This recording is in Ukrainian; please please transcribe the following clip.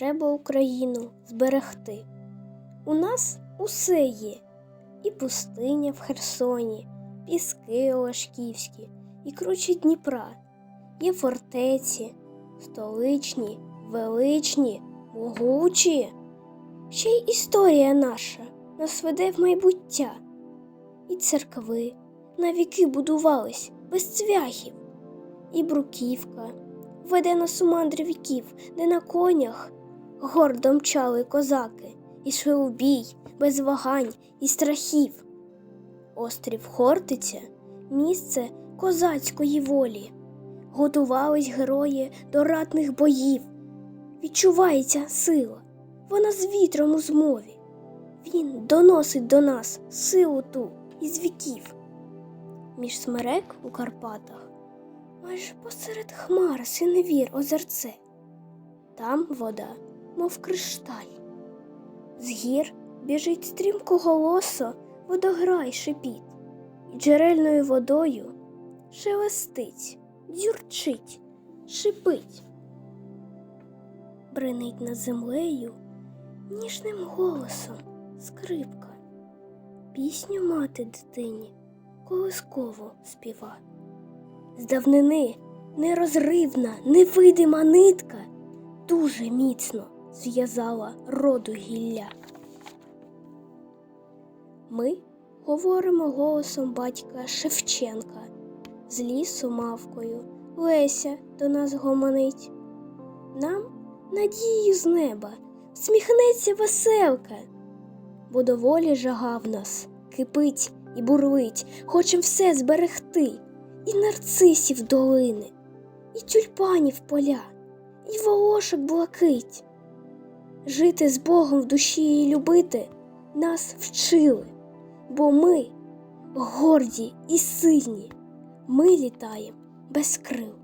Треба Україну зберегти. У нас усе є. І пустиня в Херсоні, піски Олешківські, і кручі Дніпра. Є фортеці, столичні, величні, могучі. Ще й історія наша нас веде в майбуття. І церкви навіки будувались без цвяхів, і бруківка веде нас у мандри віків, де на конях гордо мчали козаки, ішли у бій без вагань і страхів. Острів Хортиця місце козацької волі. Готувались герої до ратних боїв. Відчувається сила, вона з вітром у змові. Він доносить до нас силу ту із віків. Між смерек у Карпатах, майже посеред хмар синевір озерце. Там вода, мов кришталь. З гір біжить стрімко голосо, водограй шипіт, і джерельною водою шелестить, дзюрчить, шипить. Бринить над землею ніжним голосом скрипка. Пісню мати дитині колисково співа. З давнини нерозривна, невидима нитка дуже міцно зв'язала роду гілля. Ми говоримо голосом батька Шевченка, з лісу мавкою Леся до нас гомонить. Нам надію з неба сміхнеться веселка, бо доволі жага в нас кипить і бурлить, хочем все зберегти, і нарцисів долини, і тюльпанів поля, і волошок блакить. Жити з Богом в душі і любити нас вчили, бо ми горді і сильні, ми літаємо без крил.